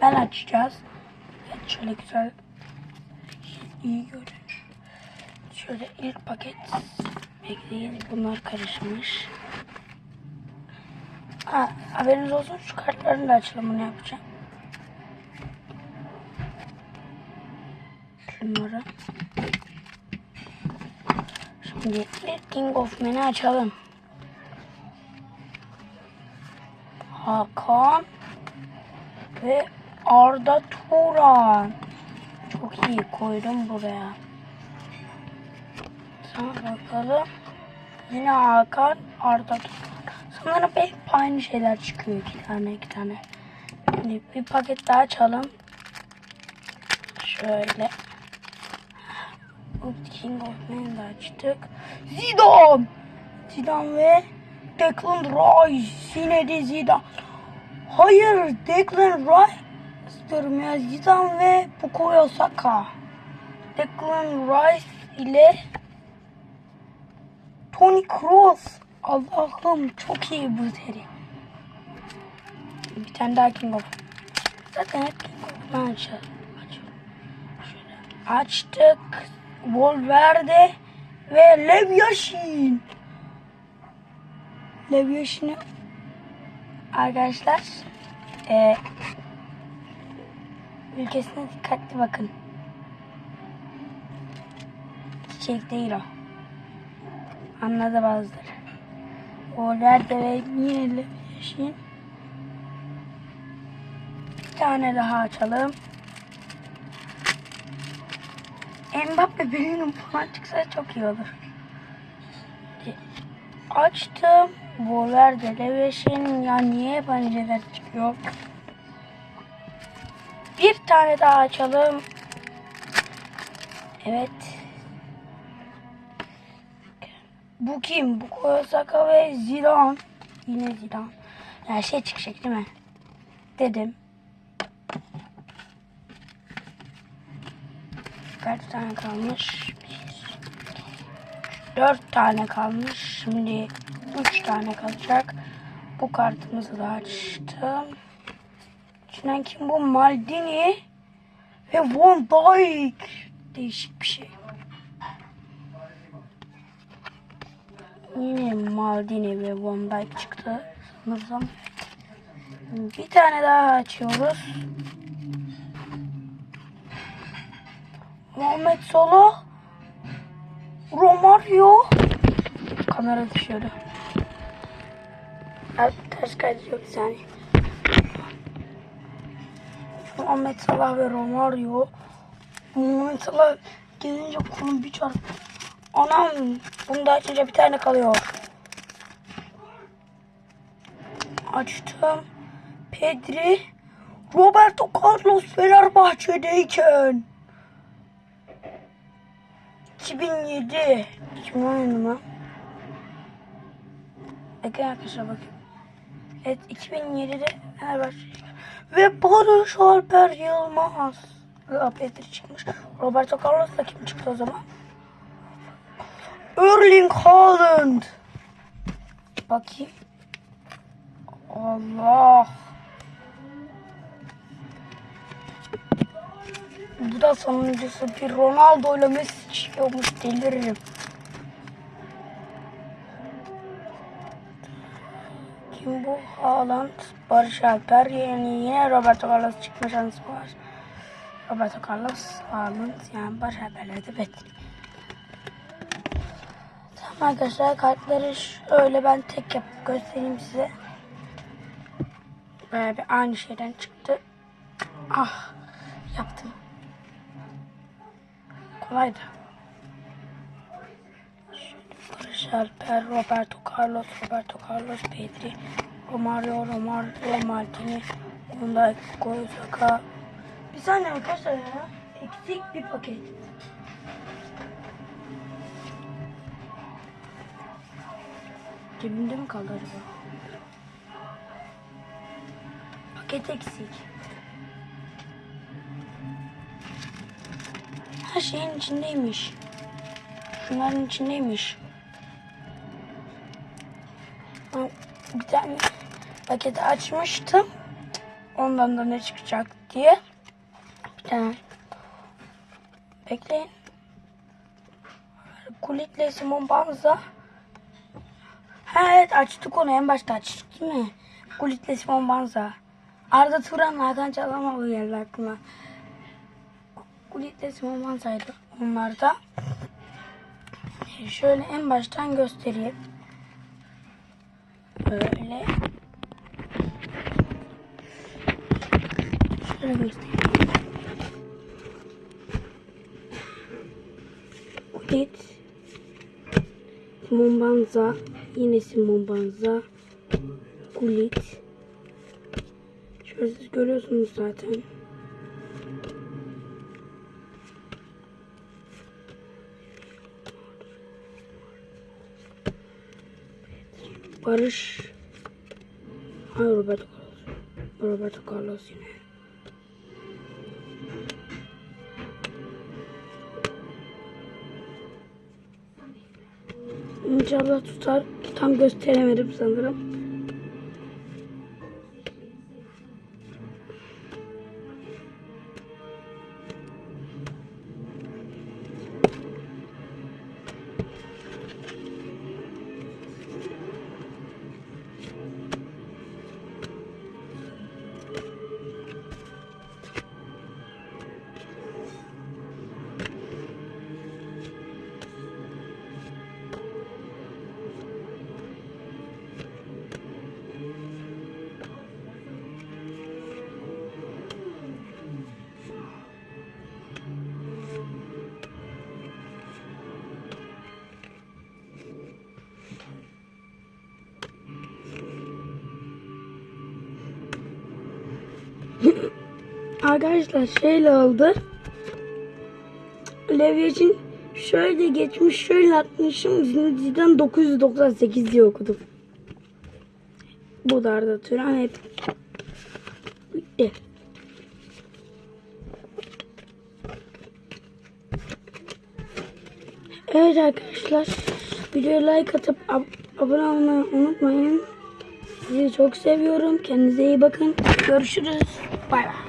Ben açacağız. Evet, şöyle güzel iyi görün. Şöyle ilk paket bekleyin. Bunlar karışmış. Ha, haberiniz olsun şu kartların da açılımını yapacağım. Şunları. Şimdi ilk King of Men'i açalım. Hakan ve Arda Turan. Çok iyi koydum buraya. Sana bakalım. Yine Hakan, Arda Turan. Sanırım hep aynı şeyler çıkıyor. iki tane iki tane. Şimdi bir paket daha açalım. Şöyle. King of Men'i de açtık. Zidane! Zidane ve Declan Rice. Yine de Zidane. Hayır, Declan Rice istiyorum ya. Zidane ve Bukayo Saka. Declan Rice ile Toni Kroos. Allah'ım çok iyi bu seri. Bir tane daha King of. Zaten hep. Açalım. Şöyle açtık. Valverde ve Lev Yashin. Lev Yashin'i Arkadaşlar e, ülkesine dikkatli bakın. Çiçek değil o. Anladı bazıları. Valverde ve yine Yashin. Bir tane daha açalım. Mbappe benim falan çıksa çok iyi olur. Açtım. Valverde, Leveş'in ya niye şeyler çıkıyor? Bir tane daha açalım. Evet. Bu kim? Bu Koyosaka ve Zidane. Yine Zidane. Her şey çıkacak değil mi? Dedim. Kaç tane kalmış? Bir, dört tane kalmış. Şimdi üç tane kalacak. Bu kartımızı da açtım. İçinden kim bu? Maldini ve Van Dijk. Değişik bir şey. Yine Maldini ve Van Dijk çıktı. Sanırsam. Bir tane daha açıyoruz. Muhammed Salah, Romario, kamera düşüyordu. Ters kaydırıyor bir saniye. Muhammed Salah ve Romario. Muhammed Salah gelince kolum bir çarp. Anam bunu da açınca bir tane kalıyor. Açtım. Pedri, Roberto Carlos Fenerbahçe'deyken. 2007. 2017 mi? Bakın arkadaşlar bakın. Evet 2007'de Fenerbahçe. Ve Barış Alper Yılmaz. Petri çıkmış. Roberto Carlos'la kim çıktı o zaman? Erling Haaland. Bakayım. Allah. Bu da sonuncusu. Bir Ronaldo ile Messi çıkıyormuş. Deliririm. Haaland, Barış Alper. Yani yine Roberto Carlos çıkma şansı var. Roberto Carlos, Haaland yani Barış Alper'le de Petri. Tamam arkadaşlar kartları şöyle ben tek yapıp göstereyim size. Böyle bir aynı şeyden çıktı. Ah yaptım. Kolaydı. Barış Alper, Roberto Carlos, Roberto Carlos, Pedri, Romario, Romario, Maldini, Honda, Koyosaka. Bir saniye arkadaşlar ya. Eksik bir paket. Cebimde mi kaldı acaba? Paket eksik. Her şeyin içindeymiş. Şunların içindeymiş. Paketi açmıştım. Ondan da ne çıkacak diye. Bir tane. Bekleyin. Kulitle Simon Banza. Ha evet açtık onu en başta açtık değil mi? Kulitle Simon Banza. Arda Turan Hakan Çalhanoğlu geldi aklıma. Kulitle Simon Banza'ydı onlar da. Şöyle en baştan göstereyim. Böyle. Göstereyim. Kulit. Simon Banza. Yine Simon Banza. Kulit. Şöyle siz görüyorsunuz zaten. Barış. Hayır Roberto Carlos. Roberto Carlos yine. İnşallah tutar. Tam gösteremedim sanırım. Arkadaşlar şöyle oldu. Levyacın şöyle geçmiş şöyle atmışım. Zidane 998 diye okudum. Bu da Arda Turan hep bitti. Evet arkadaşlar videoya like atıp ab- abone olmayı unutmayın. Sizi çok seviyorum. Kendinize iyi bakın. Görüşürüz. Bay bay.